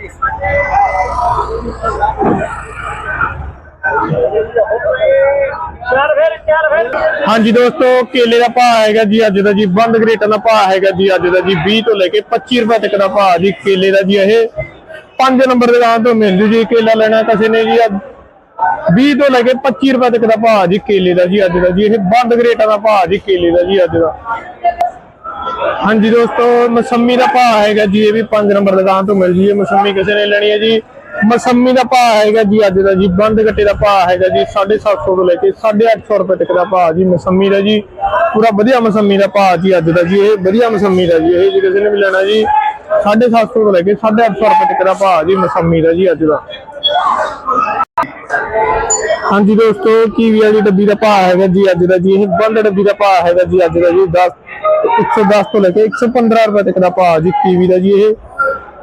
ਹਾਂਜੀ ਦੋਸਤੋ, ਕੇਲੇ ਦਾ ਭਾਅ ਹੈਗਾ ਜੀ ਅੱਜ ਦਾ ਜੀ, ਬੰਦ ਗ੍ਰੇਟਾਂ ਦਾ ਭਾਅ ਹੈਗਾ ਜੀ ਅੱਜ ਦਾ ਜੀ 20 ਤੋਂ ਲੈ ਕੇ 25 ਰੁਪਏ ਤੱਕ ਦਾ ਭਾਅ ਜੀ, ਕੇਲੇ ਦਾ ਜੀ ਇਹ। 5 ਨੰਬਰ ਦੁਕਾਨ ਤੋਂ ਮਿਲ ਜੂ ਜੀ ਕੇਲਾ ਲੈਣਾ ਕਿਸੇ ਨੇ ਜੀ ਅੱਜ। 20 ਤੋਂ ਲੈ ਕੇ 25 ਰੁਪਏ ਤੱਕ ਦਾ ਭਾਅ ਜੀ, ਕੇਲੇ ਦਾ ਜੀ ਅੱਜ ਦਾ ਜੀ, ਇਹ ਬੰਦ ਗ੍ਰੇਟਾਂ ਦਾ ਭਾਅ ਜੀ, ਕੇਲੇ ਦਾ ਜੀ ਅੱਜ ਦਾ। ਹਾਂਜੀ ਦੋਸਤੋ, ਮਸੰਮੀ ਦਾ ਭਾਅ ਹੈਗਾ ਜੀ, ਇਹ ਵੀ 5 ਨੰਬਰ ਦੁਕਾਨ ਤੋਂ ਮਿਲ ਜੂ ਜੀ ਮਸੰਮੀ ਕਿਸੇ ਨੇ ਲੈਣੀ ਹੈ ਜੀ ਮਸੰਮੀ ਦਾ ਭਾਅ ਹੈਗਾ ਜੀ ਅੱਜ ਦਾ ਜੀ, ਬੰਦ ਗੱਟੇ ਦਾ ਭਾਅ ਹੈਗਾ ਜੀ 750 ਤੋਂ ਲੈ ਕੇ 850 ਰੁਪਏ ਤੱਕ ਦਾ ਭਾਅ ਜੀ ਮਸੰਮੀ ਦਾ ਜੀ। ਪੂਰਾ ਵਧੀਆ ਮਸੰਮੀ ਦਾ ਭਾਅ ਜੀ ਅੱਜ ਦਾ ਜੀ, ਇਹ ਵਧੀਆ ਮਸੰਮੀ ਦਾ ਜੀ, ਇਹ ਜੇ ਕਿਸੇ ਨੇ ਵੀ ਲੈਣਾ ਜੀ 750 ਤੋਂ ਲੈ ਕੇ 850 ਰੁਪਏ ਤੱਕ ਦਾ ਭਾਅ ਜੀ ਮਸੰਮੀ ਦਾ ਜੀ ਅੱਜ ਦਾ। ਹਾਂਜੀ ਦੋਸਤੋ, ਕੀਵੀ ਵਾਲੀ ਡੱਬੀ ਦਾ ਭਾਅ ਹੈਗਾ ਜੀ ਅੱਜ ਦਾ ਜੀ, ਇਹ ਬੰਦ ਡੱਬੀ ਦਾ ਭਾਅ ਹੈਗਾ ਜੀ ਅੱਜ ਦਾ ਜੀ 10 110 ਤੋਂ ਲੈ ਕੇ 115 ਰੁਪਏ ਤੱਕ ਦਾ ਭਾਅ ਜੀ ਕੀਵੀ ਦਾ ਜੀ, ਇਹ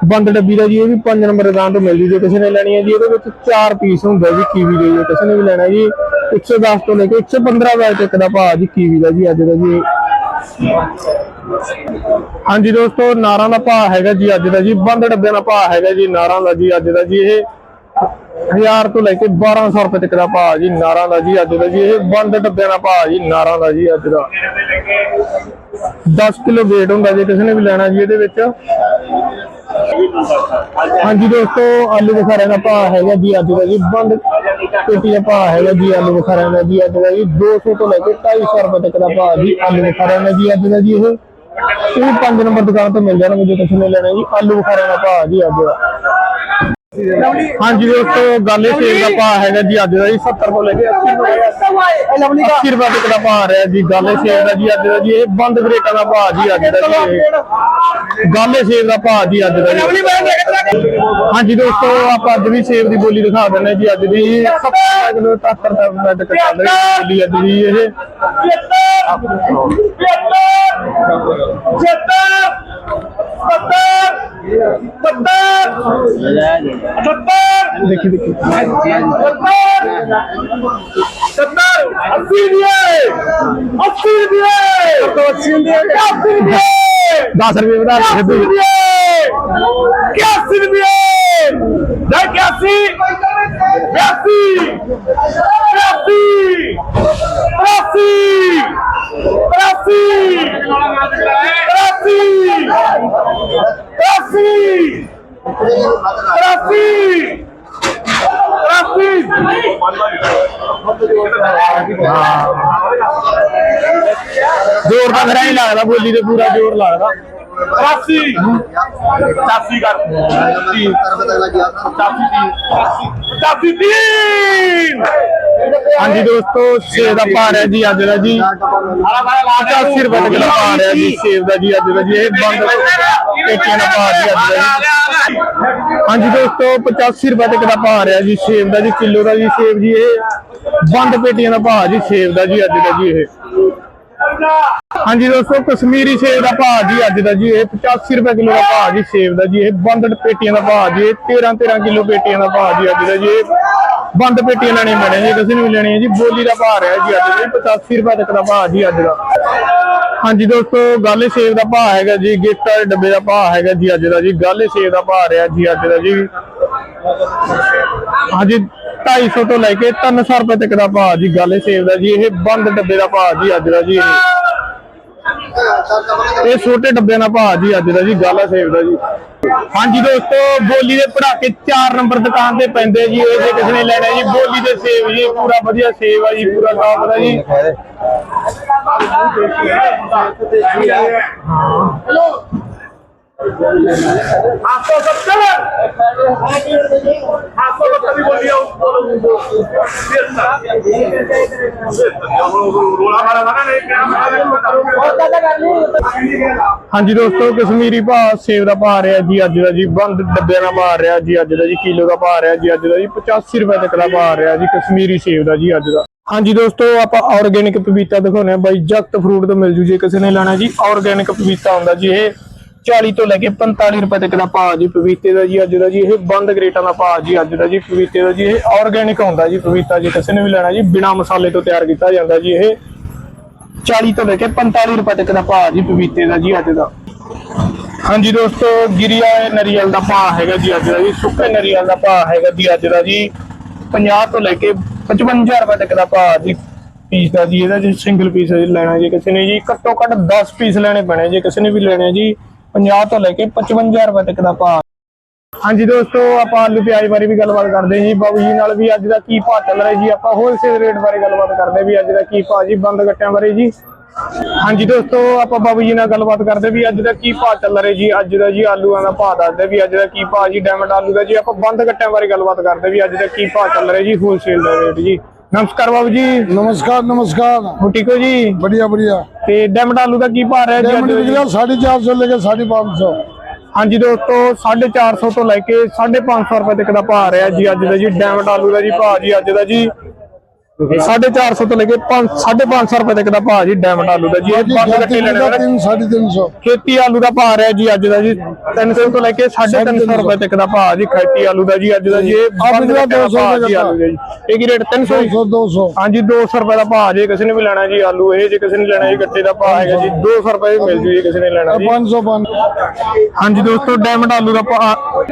ਬੰਦ ਡੱਬੀ ਦਾ ਜੀ, ਇਹ ਵੀ 5 ਨੰਬਰ ਦੁਕਾਨ ਤੋਂ ਮਿਲ ਜੇ ਕਿਸੇ ਨੇ ਲੈਣੀ ਹੈ ਜੀ, ਇਹਦੇ ਵਿੱਚ 4 ਪੀਸ ਹੁੰਦੇ ਜੀ ਕੀਵੀ ਦੇ, ਜੇ ਕਿਸੇ ਨੇ ਵੀ ਲੈਣਾ ਜੀ 110 ਤੋਂ ਲੈ ਕੇ 115 ਰੁਪਏ ਤੱਕ ਦਾ ਭਾਅ ਜੀ ਕੀਵੀ ਦਾ ਜੀ, ਅੱਜ ਦਾ ਜੀ। ਹਾਂਜੀ ਦੋਸਤੋ, ਨਾਰਾਂ ਦਾ ਭਾਅ ਹੈਗਾ ਜੀ ਅੱਜ ਦਾ ਜੀ, ਬੰਦ ਡੱਬਿਆਂ ਦਾ ਭਾਅ ਹੈਗਾ ਜੀ, ਨਾਰਾਂ ਦਾ ਜੀ ਅੱਜ ਦਾ ਜੀ, ਇਹ 1000 ਤੋਂ ਲੈ ਕੇ 1200 ਰੁਪਏ ਤੱਕ ਦਾ ਭਾਅ ਜੀ, ਨਾਰਾਂ ਦਾ ਜੀ ਅੱਜ ਦਾ ਜੀ, ਇਹ ਬੰਦ ਡੱਬਿਆਂ ਦਾ ਭਾਅ ਜੀ, ਨਾਰਾਂ ਦਾ ਜੀ ਅੱਜ ਦਾ। 10 ਕਿਲੋ weight ਹੁੰਦਾ ਜੇ ਕਿਸੇ ਨੇ ਵੀ ਲੈਣਾ ਜੀ ਇਹਦੇ ਵਿੱਚ। ਹਾਂਜੀ ਦੋਸਤੋ, ਆਲੂ ਬੁਖਾਰਿਆਂ ਦਾ ਭਾਅ ਹੈਗਾ ਜੀ ਅੱਜ ਦਾ ਜੀ, ਬੰਦ ਪੇਟੀ ਦਾ ਭਾਅ ਹੈਗਾ ਜੀ ਆਲੂ ਬੁਖਾਰਿਆਂ ਦਾ ਜੀ ਅੱਜ ਦਾ ਜੀ 200 ਤੋਂ ਲੈ ਕੇ 250 ਰੁਪਏ ਤੱਕ ਦਾ ਭਾਅ ਜੀ ਆਲੂ ਬੁਖਾਰਾ ਦਾ ਜੀ ਅੱਜ ਦਾ ਜੀ ਇਹ। ਇਹ 5 ਨੰਬਰ ਦੁਕਾਨ ਤੋਂ ਮਿਲ ਜਾਣਗੇ ਜੇ ਕਿਸੇ ਨੇ ਲੈਣਾ ਜੀ, ਆਲੂ ਬੁਖਾਰਿਆਂ ਦਾ ਭਾਅ ਜੀ ਅੱਜ ਦਾ। ਹਾਂਜੀ ਦੋਸਤੋ ਗੱਲ ਇਹ ਸੇਬ ਦਾ ਭਾਅ ਹੈਗਾ ਜੀ ਅੱਜ ਦਾ ਜੀ 70 ਤੋਂ ਲੈ ਕੇ 80 ਰੁਪਏ 80 ਰੁਪਏ ਤੱਕ ਦਾ ਭਾਅ ਰਿਹਾ ਜੀ ਗੱਲ ਇਹ ਦਾ ਜੀ ਅੱਜ ਦਾ ਜੀ ਇਹ ਬੰਦ ਰੇਟਾਂ ਦਾ ਭਾਅ ਜੀ ਅੱਜ ਦਾ ਜੀ ਗੱਲ ਇਹ ਸੇਬ ਦਾ ਭਾਅ ਜੀ ਅੱਜ ਦਾ ਜੀ। ਹਾਂਜੀ ਦੋਸਤੋ ਆਪਾਂ ਅੱਜ ਵੀ ਸੇਬ ਦੀ ਬੋਲੀ ਦਿਖਾ ਦਿੰਦੇ ਜੀ ਅੱਜ ਦੀ। 70 ਕਿਲੋ 73 ਰੁਪਏ ਤੱਕ ਚੱਲ ਰਹੀ ਅੱਜ ਦੀ ਇਹ। ਦੇਖੀ ਦੇਖੀ 70 80 ਦਿਏ 80 ਦਿਏ 80 ਦਿਏ 80 ਦਿਏ 10 ਰੁਪਏ ਵਧਾ ਕੇ ਸਿੱਧੂ 81 ਰੁਪਏ ਲੈ 81 82 82 82 ਕਰਾਸੀ ਕਰਾਸੀ ਕਰਾਸੀ ਕਰਾਸੀ ਕਰਾਸੀ ਹਾਂ। ਜ਼ੋਰ ਤਾਂ ਫਿਰ ਐਂ ਲੱਗਦਾ ਬੋਲੀ ਤੇ ਪੂਰਾ ਜ਼ੋਰ ਲੱਗਦਾ। ਤਰਾਸੀ। ਤਰਾਸੀ ਕਰ। ਤਰਾਸੀ। ਤੀਨ ਹਾਂਜੀ ਦੋਸਤੋ ਸੇਬ ਦਾ ਭਾਅ ਹੈ ਜੀ ਅੱਜ ਦਾ ਜੀ। 85 ਰੁਪਏ ਤੱਕ ਦਾ ਭਾਅ ਰਿਹਾ ਜੀ ਸੇਬ ਦਾ ਜੀ ਅੱਜ ਦਾ ਜੀ, ਇਹ ਬੰਦ ਪੇਟੀਆਂ ਦਾ ਭਾਅ ਜੀ ਅੱਜ ਦਾ ਜੀ। ਹਾਂਜੀ ਦੋਸਤੋ 85 ਰੁਪਏ ਤੱਕ ਦਾ ਭਾਅ ਰਿਹਾ ਜੀ ਸੇਬ ਦਾ ਜੀ, ਕਿਲੋ ਦਾ ਜੀ ਸੇਬ ਜੀ, ਇਹ ਬੰਦ ਪੇਟੀਆਂ ਦਾ ਭਾਅ ਜੀ ਸੇਬ ਦਾ ਜੀ ਅੱਜ ਦਾ ਜੀ ਇਹ। ਹਾਂਜੀ ਦੋਸਤੋ, ਕਸ਼ਮੀਰੀ ਸੇਬ ਦਾ ਭਾਅ ਜੀ ਅੱਜ ਦਾ ਜੀ, ਇਹ 85 ਰੁਪਏ ਕਿਲੋ ਦਾ ਭਾਅ ਜੀ ਸੇਬ ਦਾ ਜੀ, ਇਹ ਬੰਦ ਪੇਟੀਆਂ ਦਾ ਭਾਅ ਜੀ, ਇਹ 13 13 ਕਿਲੋ ਪੇਟੀਆਂ ਦਾ ਭਾਅ ਜੀ ਅੱਜ ਦਾ ਜੀ, ਇਹ ਬੰਦ ਪੇਟੀਆਂ ਲੈਣੀ ਬਣੇ ਜੀ, ਕਿਸੇ ਨੂੰ ਵੀ ਲੈਣੀ ਜੀ, ਬੋਲੀ ਦਾ ਭਾਅ ਰਿਹਾ ਜੀ ਅੱਜ ਦਾ 85 ਰੁਪਏ ਤੱਕ ਦਾ ਭਾਅ ਜੀ ਅੱਜ ਦਾ। ਹਾਂਜੀ ਦੋਸਤੋ, ਗਾਲੇ ਸੇਬ ਦਾ ਭਾਅ ਹੈਗਾ ਜੀ ਗਿਫਟ ਵਾਲੇ ਡੱਬੇ ਦਾ ਭਾਅ ਹੈਗਾ ਜੀ ਅੱਜ ਦਾ ਜੀ, ਗਾਲੇ ਸੇਬ ਦਾ ਭਾਅ ਰਿਹਾ ਜੀ ਅੱਜ ਦਾ ਜੀ। ਹਾਂਜੀ 250 ਤੋਂ ਲੈ ਕੇ 300 ਰੁਪਏ ਤੱਕ ਦਾ ਭਾਅ ਜੀ, ਗਾਲੇ ਸੇਬ ਦਾ ਜੀ, ਇਹ ਬੰਦ ਡੱਬੇ ਦਾ ਭਾਅ ਜੀ, ਅੱਜ ਦਾ ਜੀ ਇਹ। ਛੋਟੇ ਡੱਬਿਆਂ ਦਾ ਭਾਅ ਜੀ, ਅੱਜ ਦਾ ਜੀ, ਗਾਲਾ ਸੇਬ ਦਾ ਜੀ। ਹਾਂਜੀ ਦੋਸਤੋ, ਬੋਲੀ ਦੇ ਪੜਾਕੇ 4 ਨੰਬਰ ਦੁਕਾਨ ਤੇ ਪੈਂਦੇ ਜੀ, ਇਹ ਜੇ ਕਿਸੇ ਨੇ ਲੈਣਾ ਜੀ, ਬੋਲੀ ਦੇ ਸੇਬ ਜੀ, ਪੂਰਾ ਵਧੀਆ ਸੇਬ ਆ ਜੀ, ਪੂਰਾ ਸਾਫ਼ ਦਾ ਜੀ। आपको सत्तर आपको सत्तर भी बोलिए रोला मारा था ना नहीं क्या ਹਾਂਜੀ ਦੋਸਤੋ ਕਸ਼ਮੀਰੀ ਭਾਅ ਸੇਬ ਦਾ ਭਾਅ ਰਿਹਾ ਜੀ ਅੱਜ ਦਾ ਜੀ ਬੰਦ ਡੱਬਿਆਂ ਦਾ ਭਾਅ ਰਿਹਾ ਜੀ ਅੱਜ ਦਾ ਜੀ ਕਿਲੋ ਦਾ ਭਾਅ ਰਿਹਾ ਜੀ ਅੱਜ ਦਾ ਜੀ 85 ਰੁਪਏ ਤੱਕ ਦਾ ਭਾਅ ਰਿਹਾ ਜੀ ਕਸ਼ਮੀਰੀ ਸੇਬ ਦਾ ਜੀ ਅੱਜ ਦਾ ਹਾਂਜੀ ਦੋਸਤੋ ਆਪਾਂ ਆਰਗੇਨਿਕ ਪਪੀਤਾ ਦਿਖਾਉਣੇ ਆ ਬਾਈ ਜਗਤ ਫਰੂਟ ਤੋਂ ਮਿਲ ਜੂ ਜੇ ਕਿਸੇ ਨੇ ਲੈਣਾ ਜੀ ਆਰਗੇਨਿਕ ਪਪੀਤਾ ਹੁੰਦਾ ਜੀ ਇਹ 40 ਤੋਂ ਲੈ ਕੇ 45 ਰੁਪਏ ਤੱਕ ਦਾ ਭਾਅ ਜੀ ਪਪੀਤੇ ਦਾ ਜੀ, ਅੱਜ ਦਾ ਜੀ, ਇਹ ਬੰਦ ਗ੍ਰੇਟਾਂ ਦਾ ਭਾਅ ਜੀ, ਅੱਜ ਦਾ ਜੀ ਪਪੀਤੇ ਦਾ ਜੀ, ਇਹ ਆਰਗੇਨਿਕ ਹੁੰਦਾ ਜੀ ਪਪੀਤਾ ਜੇ ਕਿਸੇ ਨੇ ਵੀ ਲੈਣਾ ਜੀ, ਬਿਨਾ ਮਸਾਲੇ ਤੋਂ ਤਿਆਰ ਕੀਤਾ ਜਾਂਦਾ ਜੀ, ਇਹ 40 ਤੋਂ ਲੈ ਕੇ 45 ਰੁਪਏ ਤੱਕ ਦਾ ਭਾਅ ਜੀ ਪਪੀਤੇ ਦਾ ਜੀ, ਅੱਜ ਦਾ। ਹਾਂਜੀ ਦੋਸਤੋ, ਗਿਰੀਆ ਨਰੀਅਲ ਦਾ ਭਾਅ ਹੈਗਾ ਜੀ, ਅੱਜ ਦਾ ਜੀ, ਸੁੱਕੇ ਨਰੀਅਲ ਦਾ ਭਾਅ ਹੈਗਾ ਜੀ, ਅੱਜ ਦਾ ਜੀ 50 ਤੋਂ ਲੈ ਕੇ 55 ਰੁਪਏ ਤੱਕ ਦਾ ਭਾਅ ਜੀ ਪੀਸ ਦਾ ਜੀ, ਇਹਦਾ ਜੀ ਸਿੰਗਲ ਪੀਸ ਲੈਣਾ ਜੀ, ਕਿਸੇ ਨੇ ਜੀ ਘੱਟੋ ਘੱਟ 10 ਪੀਸ ਲੈਣੇ ਪੈਣੇ, ਜੇ ਕਿਸੇ ਨੇ ਵੀ ਲੈਣੇ ਜੀ 50 ਤੋਂ ਲੈ ਕੇ 55 ਰੁਪਏ ਤੱਕ ਦਾ ਭਾਅ। ਹਾਂਜੀ ਦੋਸਤੋ, ਆਪਾਂ ਆਲੂ ਪਿਆਜ਼ ਬਾਰੇ ਵੀ ਗੱਲਬਾਤ ਕਰਦੇ ਜੀ। ਬਾਬੂ ਜੀ ਨਾਲ ਵੀ ਅੱਜ ਦਾ ਕੀ ਭਾਅ ਚੱਲ ਰਿਹਾ ਜੀ? ਆਪਾਂ ਹੋਲਸੇਲ ਰੇਟ ਬਾਰੇ ਗੱਲਬਾਤ ਕਰਦੇ ਵੀ ਅੱਜ ਦਾ ਕੀ ਭਾਅ ਜੀ, ਬੰਦ ਗੱਟਿਆਂ ਬਾਰੇ ਜੀ। ਹਾਂਜੀ ਦੋਸਤੋ, ਆਪਾਂ ਬਾਬੂ ਜੀ ਨਾਲ ਗੱਲਬਾਤ ਕਰਦੇ ਵੀ ਅੱਜ ਦਾ ਕੀ ਭਾਅ ਚੱਲ ਰਿਹਾ ਜੀ। ਅੱਜ ਦਾ ਜੀ ਆਲੂਆਂ ਦਾ ਭਾਅ ਦੱਸਦੇ ਵੀ ਅੱਜ ਦਾ ਕੀ ਭਾਅ ਜੀ ਡਾਇਮੰਡ ਆਲੂ ਦਾ ਜੀ। ਆਪਾਂ ਬੰਦ ਗੱਟਿਆਂ ਬਾਰੇ ਗੱਲਬਾਤ ਕਰਦੇ ਵੀ ਅੱਜ ਦਾ ਕੀ ਭਾਅ ਚੱਲ ਰਿਹਾ ਜੀ ਹੋਲਸੇਲ ਦਾ ਰੇਟ ਜੀ। ਨਮਸਕਾਰ ਬਾਬੂ ਜੀ। ਨਮਸਕਾਰ ਨਮਸਕਾਰ। ਹੋਰ ਠੀਕ ਜੀ? ਬੜੀਆ ਬੜੀਆ ਤੇ ਡੈਮਟ ਆਲੂ ਦਾ ਕੀ ਭਾਅ ਰਿਹਾ ਜੀ ਅੱਜ? ਡੈਮਟ ਨਿਕਲਿਆ 450 ਲੈ ਕੇ 550 ਹਾਂਜੀ ਦੋਸਤੋ 450 ਤੋਂ ਲੈ ਕੇ 550 ਰੁਪਏ ਤੱਕ ਦਾ ਭਾਅ ਰਿਹਾ ਜੀ ਅੱਜ ਦਾ ਜੀ ਡੈਮਟ ਆਲੂ ਦਾ ਜੀ ਭਾਅ ਜੀ ਅੱਜ ਦਾ ਜੀ। 450 ਤੋਂ ਲੈ ਕੇ 5 550 ਰੁਪਏ ਤੱਕ ਦਾ ਭਾਅ ਜੀ ਡਾਇਮੰਡ ਆਲੂ ਦਾ ਜੀ ਇਹ ਪੰਜ ਗੱਟੇ ਲੈਣੇ ਨੇ 350 ਖੇਤੀ ਆਲੂ ਦਾ ਭਾਅ ਰਿਹਾ ਜੀ ਅੱਜ ਦਾ ਜੀ 300 ਤੋਂ ਲੈ ਕੇ 350 ਰੁਪਏ ਤੱਕ ਦਾ ਭਾਅ ਜੀ ਖੇਤੀ ਆਲੂ ਦਾ ਜੀ ਅੱਜ ਦਾ ਜੀ ਇਹ 200 ਦਾ ਜੀ ਇਹ ਕੀ ਰੇਟ? 300 200 ਹਾਂਜੀ 200 ਰੁਪਏ ਦਾ ਭਾਅ ਜੇ ਕਿਸੇ ਨੇ ਵੀ ਲੈਣਾ ਜੀ ਆਲੂ ਇਹ ਜੇ ਕਿਸੇ ਨੇ ਲੈਣਾ ਇਹ ਗੱਟੇ ਦਾ ਭਾਅ ਹੈਗਾ ਜੀ 200 ਰੁਪਏ ਮਿਲ ਜੂ ਜੇ ਕਿਸੇ ਨੇ ਲੈਣਾ ਜੀ। 500 ਹਾਂਜੀ ਦੋਸਤੋ ਡਾਇਮੰਡ ਆਲੂ ਦਾ ਭਾਅ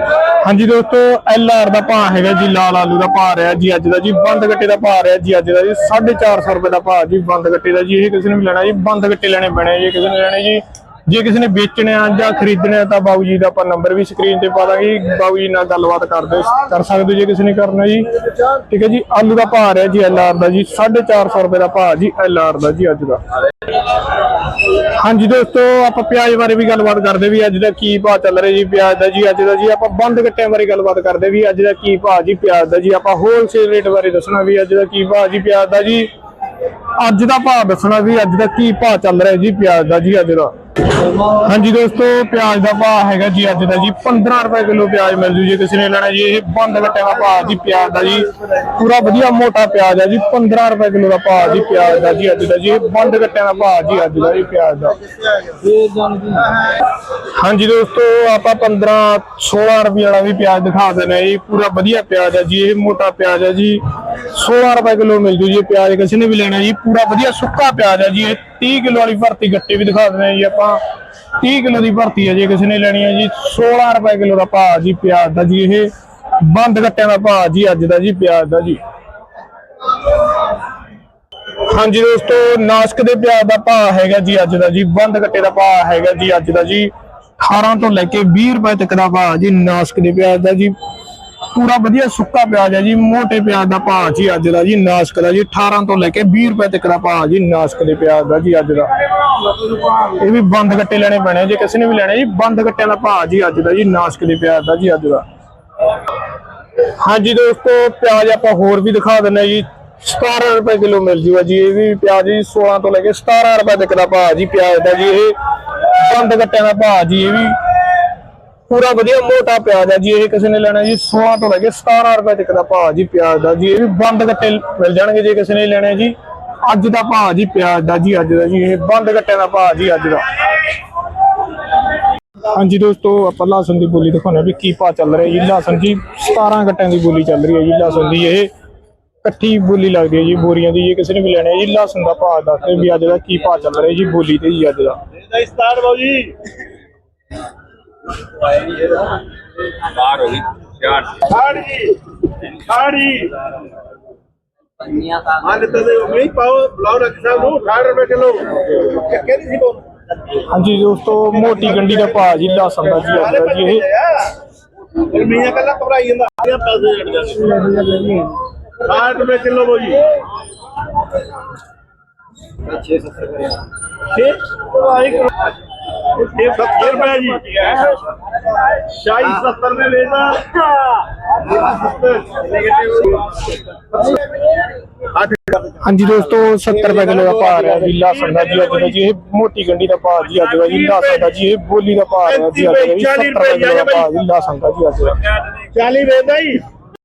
ਹਾਂਜੀ ਦੋਸਤੋ ਐਲ ਆਰ ਦਾ ਭਾਅ ਹੈਗਾ ਜੀ ਲਾਲ ਆਲੂ ਦਾ ਭਾਅ ਰਿਹਾ ਜੀ ਅੱਜ ਦਾ ਜੀ ਬੰਦ ਗੱਟੇ ਦਾ ਭਾਅ ਰਿਹਾ ਜੀ ਅੱਜ ਦਾ ਜੀ 450 ਰੁਪਏ ਦਾ ਭਾਅ ਜੀ, ਬੰਦ ਗੱਟੇ ਦਾ ਜੀ, ਇਹ ਕਿਸੇ ਨੇ ਵੀ ਲੈਣਾ ਜੀ, ਬੰਦ ਗੱਟੇ ਲੈਣੇ ਪੈਣੇ ਜੀ, ਕਿਸੇ ਨੇ ਲੈਣੇ ਜੀ। ਜੇ ਕਿਸੇ ਨੇ ਵੇਚਣਾ ਜਾਂ ਖਰੀਦਣਾ ਤਾਂ ਬਾਬੂ ਜੀ ਦਾ ਆਪਾਂ ਨੰਬਰ ਵੀ ਸਕਰੀਨ ਤੇ ਪਾ ਦਾਂਗੇ। ਬਾਬੂ ਜੀ ਨਾਲ ਗੱਲਬਾਤ ਕਰਦੇ ਕਰ ਸਕਦੇ ਜੇ ਕਿਸੇ ਨੇ ਕਰਨਾ ਜੀ। ਠੀਕ ਹੈ ਜੀ, ਆਲੂ ਦਾ ਭਾਅ ਰਿਹਾ ਜੀ ਐਲ ਦਾ ਜੀ 450 ਰੁਪਏ ਦਾ ਭਾਅ ਜੀ ਐਲ ਦਾ ਜੀ ਅੱਜ ਦਾ। ਹਾਂਜੀ ਦੋਸਤੋ, ਆਪਾਂ ਪਿਆਜ਼ ਬਾਰੇ ਵੀ ਗੱਲਬਾਤ ਕਰਦੇ ਵੀ ਅੱਜ ਦਾ ਕੀ ਭਾਅ ਚੱਲ ਰਿਹਾ ਜੀ, ਪਿਆਜ਼ ਦਾ ਜੀ, ਅੱਜ ਦਾ ਜੀ, ਆਪਾਂ ਬੰਦ ਗੱਟਿਆਂ ਬਾਰੇ ਗੱਲਬਾਤ ਕਰਦੇ ਵੀ ਅੱਜ ਦਾ ਕੀ ਭਾਅ ਜੀ, ਪਿਆਜ਼ ਦਾ ਜੀ। ਆਪਾਂ ਹੋਲਸੇਲ ਰੇਟ ਬਾਰੇ ਦੱਸਣਾ ਵੀ ਅੱਜ ਦਾ ਕੀ ਭਾਅ ਜੀ, ਪਿਆਜ਼ ਦਾ ਜੀ। ਅੱਜ ਦਾ ਭਾਅ ਦੱਸਣਾ ਵੀ ਅੱਜ ਦਾ ਕੀ ਭਾਅ ਚੱਲ ਰਿਹਾ ਜੀ, ਪਿਆਜ਼ ਦਾ ਜੀ ਅੱਜ ਦਾ। ਹਾਂਜੀ ਦੋਸਤੋ, ਪਿਆਜ਼ ਦਾ ਭਾਅ ਹੈਗਾ ਜੀ ਅੱਜ ਦਾ ਜੀ 15 ਰੁਪਏ ਕਿਲੋ ਪਿਆਜ਼ ਮਿਲ ਜੂ ਜੇ ਕਿਸੇ ਨੇ ਲੈਣਾ ਜੀ, ਇਹ ਬੰਦ ਗੱਟਿਆਂ ਦਾ ਭਾਅ ਜੀ ਪਿਆਜ਼ ਦਾ ਜੀ। ਪੂਰਾ ਵਧੀਆ ਮੋਟਾ ਪਿਆਜ਼ ਹੈ ਜੀ 15 ਰੁਪਏ ਕਿਲੋ ਦਾ ਭਾਅ ਜੀ ਪਿਆਜ਼ ਦਾ ਜੀ ਅੱਜ ਦਾ ਜੀ ਬੰਦ ਗੱਟਿਆਂ ਦਾ ਭਾਅ ਜੀ ਅੱਜ ਦਾ ਜੀ ਪਿਆਜ਼ ਦਾ। ਹਾਂਜੀ ਦੋਸਤੋ, ਆਪਾਂ 15 16 ਰੁਪਏ ਵਾਲਾ ਵੀ ਪਿਆਜ਼ ਦਿਖਾ ਦਿੰਦੇ ਜੀ, ਪੂਰਾ ਵਧੀਆ ਪਿਆਜ਼ ਹੈ ਜੀ, ਇਹ ਮੋਟਾ ਪਿਆਜ਼ ਹੈ ਜੀ। 16 ਰੁਪਏ ਕਿਲੋ ਮਿਲ ਜੂ ਜੀ ਇਹ ਪਿਆਜ਼ ਕਿਸੇ ਨੇ ਵੀ ਲੈਣਾ ਜੀ, ਪੂਰਾ ਵਧੀਆ ਸੁੱਕਾ ਪਿਆਜ਼ ਹੈ ਜੀ, ਇਹ 30 ਕਿਲੋ ਵਾਲੀ ਭਰਤੀ ਗੱਟੇ ਵੀ ਦਿਖਾ ਦਿੰਦੇ ਜੀ ਆਪਾਂ। 30 ਕਿਲੋ ਦੀ ਭਰਤੀ ਹੈ ਜੀ ਕਿਸੇ ਨੇ ਲੈਣੀ ਹੈ ਜੀ 16 ਰੁਪਏ ਕਿਲੋ ਦਾ ਭਾਅ ਜੀ ਪਿਆਜ਼ ਦਾ ਜੀ, ਇਹ ਬੰਦ ਗੱਟਿਆਂ ਦਾ ਭਾਅ ਜੀ, ਅੱਜ ਦਾ ਜੀ ਪਿਆਜ਼ ਦਾ ਜੀ। ਹਾਂਜੀ ਦੋਸਤੋ, ਨਾਸਕ ਦੇ ਪਿਆਜ਼ ਦਾ ਭਾਅ ਹੈਗਾ ਜੀ ਅੱਜ ਦਾ ਜੀ, ਬੰਦ ਗੱਟੇ ਦਾ ਭਾਅ ਹੈਗਾ ਜੀ ਅੱਜ ਦਾ ਜੀ। 18 ਤੋਂ ਲੈ ਕੇ 20 ਰੁਪਏ ਤੱਕ ਦਾ ਭਾਅ ਜੀ ਨਾਸਕ ਦੇ ਪਿਆਜ਼ ਦਾ ਜੀ। ਪੂਰਾ ਵਧੀਆ ਸੁੱਕਾ ਪਿਆਜ਼ ਹੈ ਜੀ, ਮੋਟੇ ਪਿਆਜ਼ ਦਾ ਭਾਅ ਜੀ ਅੱਜ ਦਾ ਜੀ, ਨਾਸਕ ਦਾ ਜੀ 18 ਤੋਂ ਲੈ ਕੇ 20 ਰੁਪਏ ਤੱਕ ਦਾ ਭਾਅ ਜੀ, ਨਾਸਕ ਦੇ ਪਿਆਜ਼ ਦਾ ਜੀ ਅੱਜ ਦਾ। ਇਹ ਵੀ ਬੰਦ ਗੱਟੇ ਲੈਣੇ ਪੈਣੇ ਜੇ ਕਿਸੇ ਨੇ ਵੀ ਲੈਣੇ ਜੀ, ਬੰਦ ਗੱਟਿਆਂ ਦਾ ਭਾਅ ਜੀ ਅੱਜ ਦਾ ਜੀ, ਨਾਸਕ ਦੇ ਪਿਆਜ਼ ਦਾ ਜੀ ਅੱਜ ਦਾ। ਹਾਂਜੀ ਦੋਸਤੋ, ਪਿਆਜ਼ ਆਪਾਂ ਹੋਰ ਵੀ ਦਿਖਾ ਦਿੰਦੇ ਜੀ 17 ਰੁਪਏ ਕਿਲੋ ਮਿਲ ਜੂਗਾ ਜੀ, ਇਹ ਵੀ ਪਿਆਜ਼ ਜੀ 16 ਤੋਂ ਲੈ ਕੇ 17 ਰੁਪਏ ਤੱਕ ਦਾ ਭਾਅ ਜੀ, ਪਿਆਜ਼ ਦਾ ਜੀ ਇਹ। ਬੰਦ ਗੱਟਿਆਂ ਦਾ ਭਾਅ ਜੀ, ਇਹ ਵੀ ਪੂਰਾ ਵਧੀਆ ਮੋਟਾ ਪਿਆਜ਼ ਹੈ ਜੀ, ਇਹ ਕਿਸੇ ਨੇ ਲੈਣਾ ਜੀ 16 ਤੋਂ ਲੈ ਕੇ 17 ਰੁਪਏ ਤੱਕ ਦਾ ਭਾਅ ਜੀ ਪਿਆਜ਼ ਦਾ ਜੀ, ਇਹ ਵੀ ਬੰਦ ਗੱਟੇ ਮਿਲ ਜਾਣਗੇ ਜੇ ਕਿਸੇ ਨੇ ਲੈਣੇ ਜੀ। ਅੱਜ ਦਾ ਭਾਅ ਜੀ ਪਿਆਜ਼ ਦਾ ਜੀ, ਅੱਜ ਦਾ ਜੀ, ਇਹ ਬੰਦ ਗੱਟਿਆਂ ਦਾ ਭਾਅ ਜੀ ਅੱਜ ਦਾ। ਹਾਂਜੀ ਦੋਸਤੋ, ਆਪਾਂ ਲਸਣ ਦੀ ਬੋਲੀ ਦਿਖਾਉਣਾ ਵੀ ਕੀ ਭਾਅ ਚੱਲ ਰਿਹਾ ਜੀ। ਲਸਣ ਜੀ 17 ਗੱਟਿਆਂ ਦੀ ਬੋਲੀ ਚੱਲ ਰਹੀ ਹੈ ਜੀ। ਲਸਣ ਦੀ ਇਹ ਇਕੱਠੀ ਬੋਲੀ ਲੱਗਦੀ ਹੈ ਜੀ, ਬੋਰੀਆਂ ਦੀ ਜੇ ਕਿਸੇ ਨੇ ਵੀ ਲੈਣਾ ਜੀ। ਲਸਣ ਦਾ ਭਾਅ ਦੱਸਦੇ ਵੀ ਅੱਜ ਦਾ ਕੀ ਭਾਅ ਚੱਲ ਰਿਹਾ ਜੀ, ਬੋਲੀ ਤੇ ਜੀ ਅੱਜ ਦਾ। ਇਹਦਾ ਸਟਾਰ ਜੀ। ਬਾਹਰ ਹੋ ਗਈ ਚਾਰ ਸਾੜੀ ਸਾੜੀ ਪੰਨੀਆਂ ਤਾਂ ਹਾਂ ਤੇ ਨਹੀਂ ਪਾਓ ਬੁਲਾਓ ਨਾ ਕਿਸਾਨ ਨੂੰ 18 ਰੁਪਏ ਕਿਲੋ ਕਿਹੜੀ ਸੀ ਬੋਲ ਹਾਂਜੀ ਦੋਸਤੋ ਮੋਟੀ ਗੰਡੀ ਦਾ ਭਾਅ ਜੀ ਲਸਣ ਦਾ ਜੀ ਅੱਜ ਦਾ ਜੀ ਇਹ। ਮੀਆਂ ਕੱਲਾ ਘਬਰਾਈ ਜਾਂਦਾ ਪੈਸੇ ਜੜ ਜਾਂਦੇ 60 ਰੁਪਏ ਕਿਲੋ ਬਾਊ ਜੀ 670 ਕਰਿਆ 6 ਆਈ ਇਹ 70 ਰੁਪਏ ਜੀ ਸ਼ਾਹੀ 70 में लेना ਹਾਂਜੀ ਦੋਸਤੋ 70 ਰੁਪਏ ਕਿਲੋ ਦਾ ਭਾਅ ਰਿਹਾ ਜੀ ਲਸਣ ਦਾ ਜੀ ਅੱਜ ਦਾ ਜੀ ਇਹ ਮੋਟੀ ਗੰਡੀ ਦਾ ਭਾਅ ਜੀ ਅੱਜ ਦਾ ਜੀ ਲਸਣ ਦਾ ਜੀ ਇਹ ਬੋਲੀ ਦਾ ਭਾਅ ਰਿਹਾ ਜੀ ਅੱਜ ਦਾ ਜੀ 70 ਰੁਪਏ ਕਿਲੋ ਦਾ ਭਾਅ ਜੀ ਲਸਣ ਦਾ ਜੀ ਅੱਜ ਦਾ 40 ਵੇਚਦਾ ਹੀ